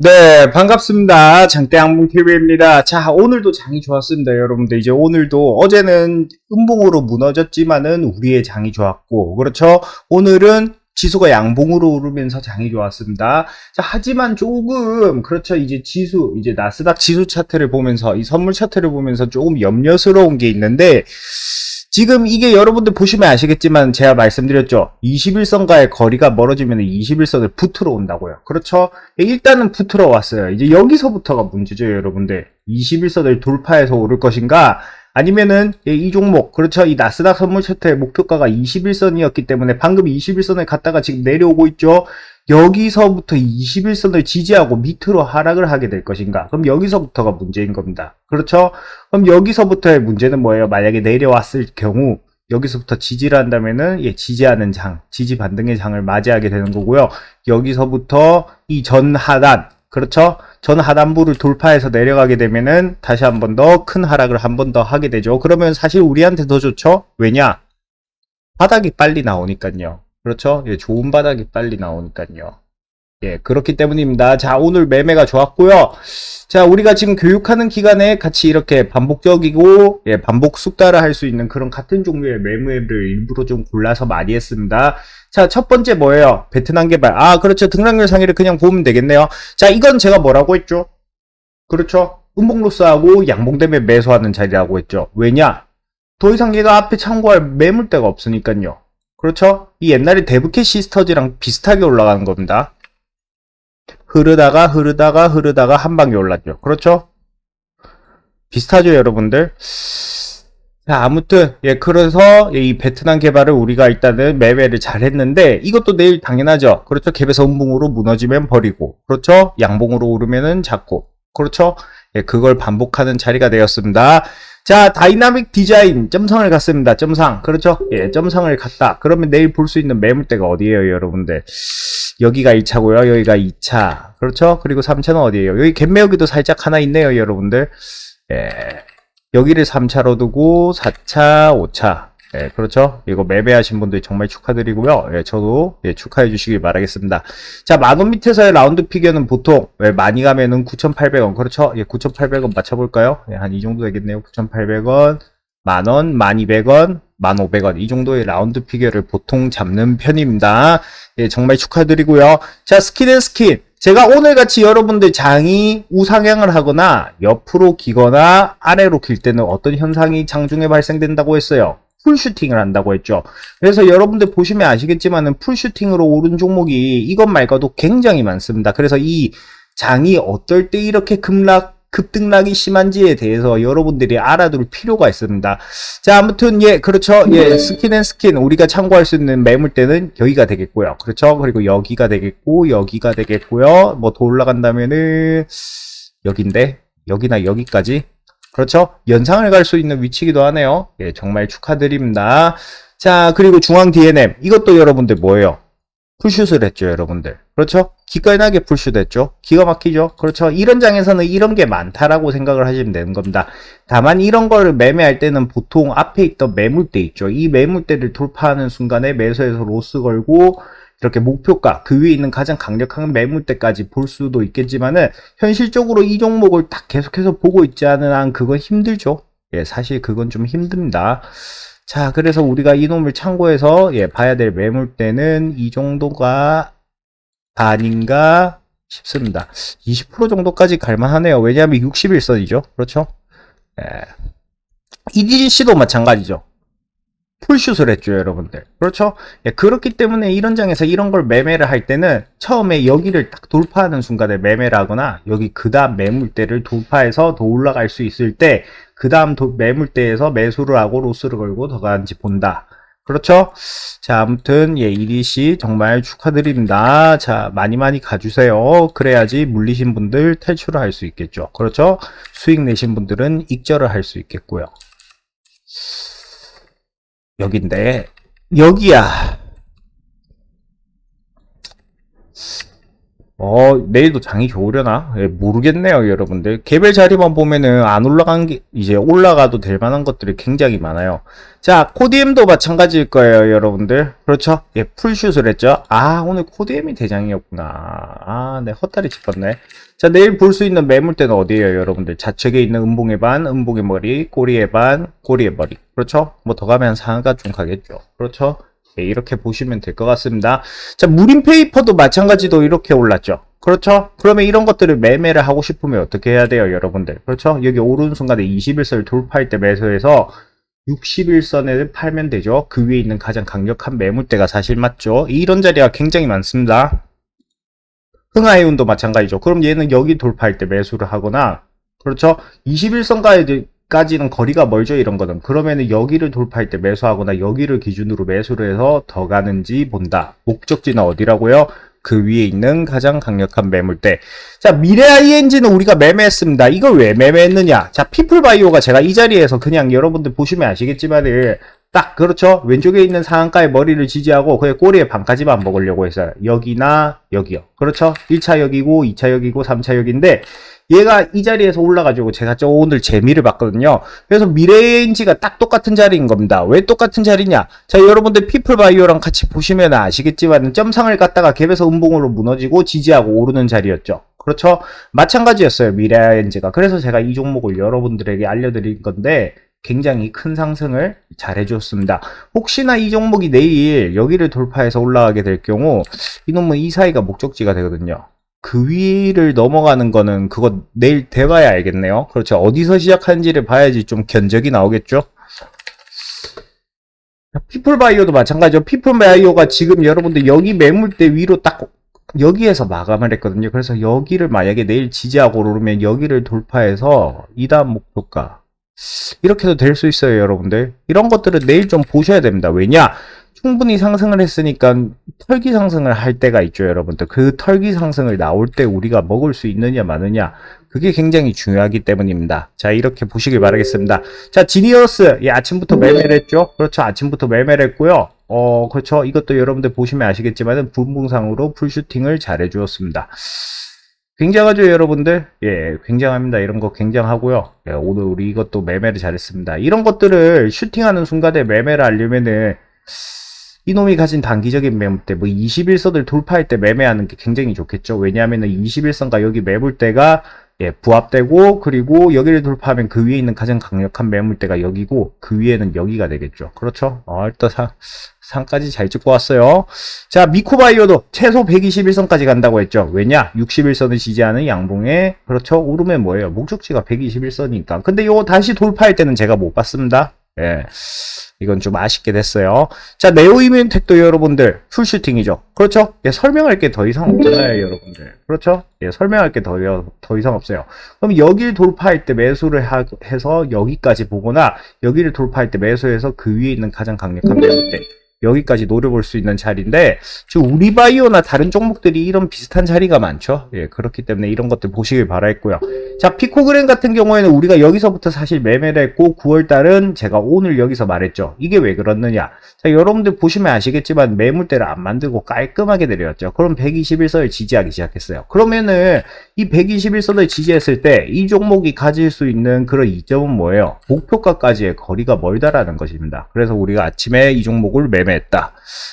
네, 반갑습니다. 장대항봉TV입니다. 자, 오늘도 장이 좋았습니다, 여러분들. 이제 오늘도 어제는 음봉으로 무너졌지만은 우리의 장이 좋았고, 그렇죠? 오늘은 지수가 양봉으로 오르면서 장이 좋았습니다. 자, 하지만 조금, 그렇죠. 이제 지수, 이제 나스닥 지수 차트를 보면서, 이 선물 차트를 보면서 조금 염려스러운 게 있는데, 지금 이게 여러분들 보시면 아시겠지만 제가 말씀드렸죠. 21선과의 거리가 멀어지면 21선을 붙으러 온다고요. 그렇죠? 일단은 붙으러 왔어요. 이제 여기서부터가 문제죠, 여러분들. 21선을 돌파해서 오를 것인가? 아니면은 이 종목, 그렇죠? 이 나스닥 선물 차트의 목표가가 21선이었기 때문에 방금 21선을 갔다가 지금 내려오고 있죠. 여기서부터 21선을 지지하고 밑으로 하락을 하게 될 것인가? 그럼 여기서부터가 문제인 겁니다. 그렇죠? 그럼 여기서부터의 문제는 뭐예요? 만약에 내려왔을 경우 여기서부터 지지를 한다면은 예, 지지하는 장, 지지 반등의 장을 맞이하게 되는 거고요. 여기서부터 이 전 하단, 그렇죠? 전 하단부를 돌파해서 내려가게 되면은 다시 한 번 더 큰 하락을 한 번 더 하게 되죠. 그러면 사실 우리한테 더 좋죠? 왜냐? 바닥이 빨리 나오니까요. 그렇죠? 예, 좋은 바닥이 빨리 나오니까요. 예, 그렇기 때문입니다. 자, 오늘 매매가 좋았고요. 자, 우리가 지금 교육하는 기간에 같이 이렇게 반복적이고, 예, 반복 숙달을 할 수 있는 그런 같은 종류의 매매를 일부러 좀 골라서 많이 했습니다. 자, 첫 번째 뭐예요? 베트남 개발. 아, 그렇죠. 등락률 상위를 그냥 보면 되겠네요. 자, 이건 제가 뭐라고 했죠? 그렇죠. 음봉로스하고 양봉대매 매수하는 자리라고 했죠. 왜냐? 더 이상 얘가 앞에 참고할 매물대가 없으니까요. 그렇죠? 이 옛날에 데브캣 시스터즈랑 비슷하게 올라가는 겁니다. 흐르다가 흐르다가 흐르다가 한 방에 올랐죠. 그렇죠? 비슷하죠, 여러분들? 자, 아무튼, 예, 그래서 이 베트남 개발을 우리가 일단은 매매를 잘 했는데, 이것도 내일 당연하죠. 그렇죠? 갭에서 음봉으로 무너지면 버리고, 그렇죠? 양봉으로 오르면은 잡고, 그렇죠? 예, 그걸 반복하는 자리가 되었습니다. 자, 다이나믹 디자인, 점상을 갔습니다. 점상. 그렇죠? 예, 점상을 갔다. 그러면 내일 볼 수 있는 매물대가 어디예요, 여러분들? 여기가 1차고요. 여기가 2차. 그렇죠? 그리고 3차는 어디예요? 여기 갭매우기도 살짝 하나 있네요, 여러분들. 예. 여기를 3차로 두고 4차, 5차. 예, 그렇죠. 이거 매매하신 분들 정말 축하드리고요. 예, 저도 예, 축하해 주시길 바라겠습니다. 자, 만원 밑에서의 라운드 피겨는 보통 예, 많이 가면은 9,800원. 그렇죠. 예, 9,800원 맞춰볼까요? 예, 한 이 정도 되겠네요. 9,800원, 만원, 1,200원, 1,500원. 이 정도의 라운드 피겨를 보통 잡는 편입니다. 예, 정말 축하드리고요. 자, 스킨 앤 스킨. 제가 오늘 같이 여러분들 장이 우상향을 하거나 옆으로 기거나 아래로 길 때는 어떤 현상이 장중에 발생된다고 했어요. 풀슈팅을 한다고 했죠. 그래서 여러분들 보시면 아시겠지만은 풀슈팅으로 오른 종목이 이것 말고도 굉장히 많습니다. 그래서 이 장이 어떨 때 이렇게 급락, 급등락이 심한지에 대해서 여러분들이 알아둘 필요가 있습니다. 자, 아무튼, 예, 그렇죠. 예, 스킨 앤 스킨, 우리가 참고할 수 있는 매물대는 여기가 되겠고요. 그렇죠. 그리고 여기가 되겠고, 여기가 되겠고요. 뭐 더 올라간다면은, 여긴데, 여기나 여기까지. 그렇죠. 연상을 갈 수 있는 위치기도 하네요. 예, 정말 축하드립니다. 자, 그리고 중앙 DNM. 이것도 여러분들 뭐예요? 풀슛을 했죠, 여러분들. 그렇죠? 기깔나게 풀슛 했죠? 기가 막히죠? 그렇죠? 이런 장에서는 이런 게 많다라고 생각을 하시면 되는 겁니다. 다만 이런 거를 매매할 때는 보통 앞에 있던 매물대 있죠. 이 매물대를 돌파하는 순간에 매수해서 로스 걸고 이렇게 목표가 그 위에 있는 가장 강력한 매물대까지 볼 수도 있겠지만은 현실적으로 이 종목을 딱 계속해서 보고 있지 않은 한 그건 힘들죠. 예, 사실 그건 좀 힘듭니다. 자, 그래서 우리가 이놈을 참고해서 예, 봐야 될 매물대는 이 정도가 아닌가 싶습니다. 20% 정도까지 갈만하네요. 왜냐하면 61선이죠. 그렇죠? 예. EDGC도 마찬가지죠. 풀슛을 했죠, 여러분들. 그렇죠? 예, 그렇기 때문에 이런 장에서 이런 걸 매매를 할 때는 처음에 여기를 딱 돌파하는 순간에 매매를 하거나 여기 그 다음 매물대를 돌파해서 더 올라갈 수 있을 때 그 다음 매물대에서 매수를 하고 로스를 걸고 더 가는지 본다. 그렇죠? 자, 아무튼, 예, EDC 정말 축하드립니다. 자, 많이 많이 가주세요. 그래야지 물리신 분들 탈출을 할 수 있겠죠. 그렇죠? 수익 내신 분들은 익절을 할 수 있겠고요. 여긴데, 여기야. 어, 내일도 장이 좋으려나? 예, 모르겠네요, 여러분들. 개별 자리만 보면은 안 올라간 게, 이제 올라가도 될 만한 것들이 굉장히 많아요. 자, 코디엠도 마찬가지일 거예요, 여러분들. 그렇죠? 예, 풀슛을 했죠? 아, 오늘 코디엠이 대장이었구나. 아, 네, 헛다리 짚었네. 자, 내일 볼 수 있는 매물대는 어디예요, 여러분들? 좌측에 있는 음봉의 반, 음봉의 머리, 꼬리의 반, 꼬리의 머리. 그렇죠? 뭐 더 가면 상하가 좀 가겠죠. 그렇죠? 예, 이렇게 보시면 될 것 같습니다. 자, 무림 페이퍼도 마찬가지로 이렇게 올랐죠. 그렇죠? 그러면 이런 것들을 매매를 하고 싶으면 어떻게 해야 돼요, 여러분들? 그렇죠? 여기 오른 순간에 21선을 돌파할 때 매수해서 61선을 팔면 되죠. 그 위에 있는 가장 강력한 매물대가 사실 맞죠. 이런 자리가 굉장히 많습니다. 흥하이운도 마찬가지죠. 그럼 얘는 여기 돌파할 때 매수를 하거나, 그렇죠? 21선 까지는 거리가 멀죠, 이런 거는. 그러면은 여기를 돌파할 때 매수하거나 여기를 기준으로 매수를 해서 더 가는지 본다. 목적지는 어디라고요? 그 위에 있는 가장 강력한 매물대. 자, 미래 ING는 우리가 매매했습니다. 이걸 왜 매매했느냐? 자, 피플바이오가 제가 이 자리에서 그냥 여러분들 보시면 아시겠지만은 딱 그렇죠. 왼쪽에 있는 상한가의 머리를 지지하고 그의 꼬리의 반까지만 먹으려고 했어요. 여기나 여기요. 그렇죠. 1차 여기고 2차 여기고 3차 여기인데 얘가 이 자리에서 올라가지고 제가 저 오늘 재미를 봤거든요. 그래서 미래인지가 딱 똑같은 자리인 겁니다. 왜 똑같은 자리냐? 자, 여러분들 피플바이오랑 같이 보시면 아시겠지만 점상을 갖다가 갭에서 음봉으로 무너지고 지지하고 오르는 자리였죠. 그렇죠? 마찬가지였어요. 미래인지가. 그래서 제가 이 종목을 여러분들에게 알려드린 건데 굉장히 큰 상승을 잘 해줬습니다. 혹시나 이 종목이 내일 여기를 돌파해서 올라가게 될 경우 이놈은 이 사이가 목적지가 되거든요. 그 위를 넘어가는 거는 그거 내일 돼봐야 알겠네요. 그렇죠. 어디서 시작하는지를 봐야지 좀 견적이 나오겠죠. 피플바이오도 마찬가지죠. 피플바이오가 지금 여러분들 여기 매물대 위로 딱 여기에서 마감을 했거든요. 그래서 여기를 만약에 내일 지지하고 오르면 여기를 돌파해서 이다음 목표가 이렇게도 될 수 있어요, 여러분들. 이런 것들은 내일 좀 보셔야 됩니다. 왜냐? 충분히 상승을 했으니까 털기 상승을 할 때가 있죠, 여러분들. 그 털기 상승을 나올 때 우리가 먹을 수 있느냐, 마느냐. 그게 굉장히 중요하기 때문입니다. 자, 이렇게 보시길 바라겠습니다. 자, 지니어스. 예, 아침부터 매매를 했죠? 그렇죠. 아침부터 매매를 했고요. 어, 그렇죠. 이것도 여러분들 보시면 아시겠지만은 분봉상으로 풀슈팅을 잘 해 주었습니다. 굉장하죠, 여러분들? 예, 굉장합니다. 이런 거 굉장하고요. 예, 오늘 우리 이것도 매매를 잘했습니다. 이런 것들을 슈팅하는 순간에 매매를 하려면은 이놈이 가진 단기적인 매물대, 뭐 21선을 돌파할 때 매매하는 게 굉장히 좋겠죠. 왜냐하면은 21선과 여기 매물대가 예, 부합되고 그리고 여기를 돌파하면 그 위에 있는 가장 강력한 매물대가 여기고 그 위에는 여기가 되겠죠. 그렇죠? 어, 일단 상, 상까지 잘 찍고 왔어요. 자, 미코바이오도 최소 121선까지 간다고 했죠. 왜냐? 61선을 지지하는 양봉에 그렇죠? 오르면 뭐예요? 목적지가 121선이니까. 근데 이거 다시 돌파할 때는 제가 못 봤습니다. 예. 이건 좀 아쉽게 됐어요. 자, 네오이멘텍도 여러분들 풀슈팅이죠. 그렇죠? 예, 설명할 게 더 이상 없잖아요, 여러분들. 그렇죠? 예, 설명할 게 더 더 이상 없어요. 그럼 여기를 돌파할 때 매수를 하, 해서 여기까지 보거나 여기를 돌파할 때 매수해서 그 위에 있는 가장 강력한 매물대 여기까지 노려볼 수 있는 자리인데 지금 우리 바이오나 다른 종목들이 이런 비슷한 자리가 많죠. 예, 그렇기 때문에 이런 것들 보시길 바라겠고요. 자, 피코그램 같은 경우에는 우리가 여기서부터 사실 매매를 했고 9월 달은 제가 오늘 여기서 말했죠. 이게 왜 그렇느냐? 자, 여러분들 보시면 아시겠지만 매물대를 안 만들고 깔끔하게 내려왔죠. 그럼 121선을 지지하기 시작했어요. 그러면은 이 121선을 지지했을 때 이 종목이 가질 수 있는 그런 이점은 뭐예요? 목표가까지의 거리가 멀다라는 것입니다. 그래서 우리가 아침에 이 종목을 매매했다.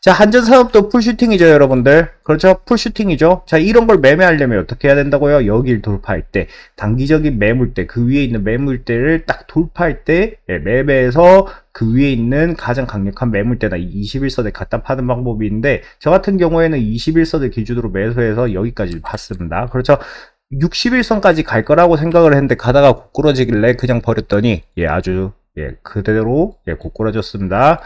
자, 한전산업도 풀슈팅이죠, 여러분들. 그렇죠? 풀슈팅이죠. 자, 이런 걸 매매하려면 어떻게 해야 된다고요? 여길 돌파할 때, 단기적인 매물대, 그 위에 있는 매물대를 딱 돌파할 때, 예, 매매해서 그 위에 있는 가장 강력한 매물대나 21선에 갖다 파는 방법이 있는데, 저 같은 경우에는 21선을 기준으로 매수해서 여기까지 봤습니다. 그렇죠? 61선까지 갈 거라고 생각을 했는데 가다가 고꾸러지길래 그냥 버렸더니 예 아주 예 그대로 예 고꾸러졌습니다.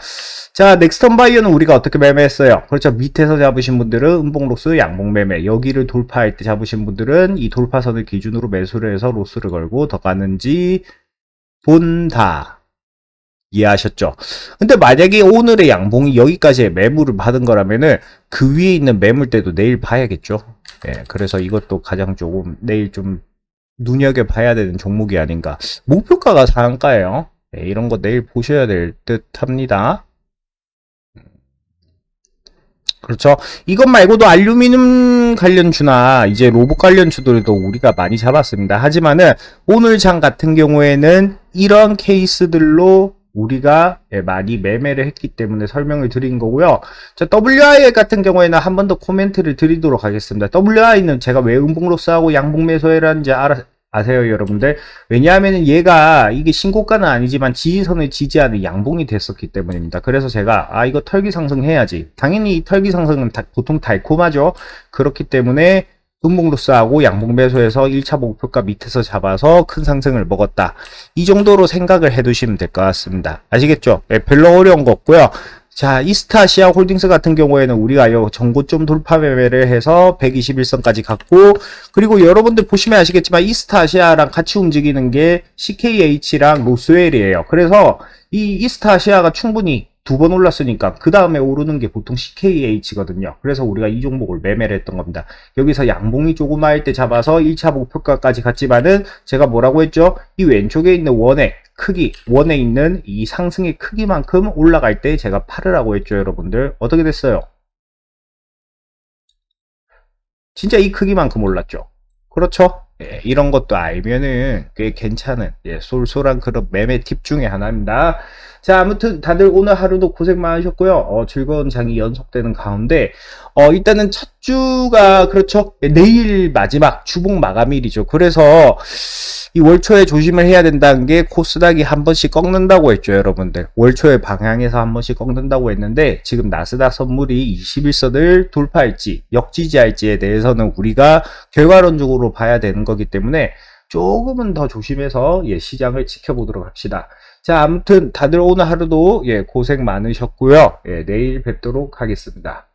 자 넥스턴 바이어는 우리가 어떻게 매매했어요? 그렇죠 밑에서 잡으신 분들은 음봉 로스 양봉 매매 여기를 돌파할 때 잡으신 분들은 이 돌파선을 기준으로 매수를 해서 로스를 걸고 더 가는지 본다. 이해하셨죠? 근데 만약에 오늘의 양봉이 여기까지의 매물을 받은 거라면은 그 위에 있는 매물대도 내일 봐야겠죠? 예, 그래서 이것도 가장 조금 내일 좀 눈여겨봐야 되는 종목이 아닌가. 목표가가 상한가예요. 예, 이런 거 내일 보셔야 될 듯 합니다. 그렇죠. 이것 말고도 알루미늄 관련주나 이제 로봇 관련주들도 우리가 많이 잡았습니다. 하지만은 오늘 장 같은 경우에는 이런 케이스들로 우리가 예, 많이 매매를 했기 때문에 설명을 드린 거고요. 자, WI 같은 경우에는 한 번 더 코멘트를 드리도록 하겠습니다. WI는 제가 왜 음봉로스하고 양봉 매수해라는지 알아, 아세요, 여러분들? 왜냐하면 얘가 이게 신고가는 아니지만 지지선을 지지하는 양봉이 됐었기 때문입니다. 그래서 제가 아 이거 털기 상승해야지. 당연히 이 털기 상승은 다- 보통 달콤하죠. 그렇기 때문에 음봉로스하고 양봉 매수해서 1차 목표가 밑에서 잡아서 큰 상승을 먹었다. 이 정도로 생각을 해두시면 될 것 같습니다. 아시겠죠? 예, 별로 어려운 거 없고요. 자, 이스타시아 홀딩스 같은 경우에는 우리가 요 전고점 돌파 매매를 해서 121선까지 갔고, 그리고 여러분들 보시면 아시겠지만 이스타시아랑 같이 움직이는 게 CKH랑 로스웰이에요. 그래서 이 이스타시아가 충분히 두 번 올랐으니까 그 다음에 오르는 게 보통 CKH거든요. 그래서 우리가 이 종목을 매매를 했던 겁니다. 여기서 양봉이 조그마할 때 잡아서 1차 목표가까지 갔지만은 제가 뭐라고 했죠? 이 왼쪽에 있는 원의 크기, 원에 있는 이 상승의 크기만큼 올라갈 때 제가 팔으라고 했죠, 여러분들. 어떻게 됐어요? 진짜 이 크기만큼 올랐죠. 그렇죠? 예, 이런 것도 알면은 꽤 괜찮은 예, 쏠쏠한 그런 매매 팁 중에 하나입니다. 자, 아무튼 다들 오늘 하루도 고생 많으셨고요. 어, 즐거운 장이 연속되는 가운데 어, 일단은 첫 주가 그렇죠. 예, 내일 마지막 주봉 마감일이죠. 그래서 이 월초에 조심을 해야 된다는 게 코스닥이 한 번씩 꺾는다고 했죠, 여러분들. 월초에 방향에서 한 번씩 꺾는다고 했는데 지금 나스닥 선물이 21선을 돌파할지 역지지할지에 대해서는 우리가 결과론적으로 봐야 되는 거기 때문에 조금은 더 조심해서 예, 시장을 지켜보도록 합시다. 자, 아무튼 다들 오늘 하루도 예, 고생 많으셨고요. 예, 내일 뵙도록 하겠습니다.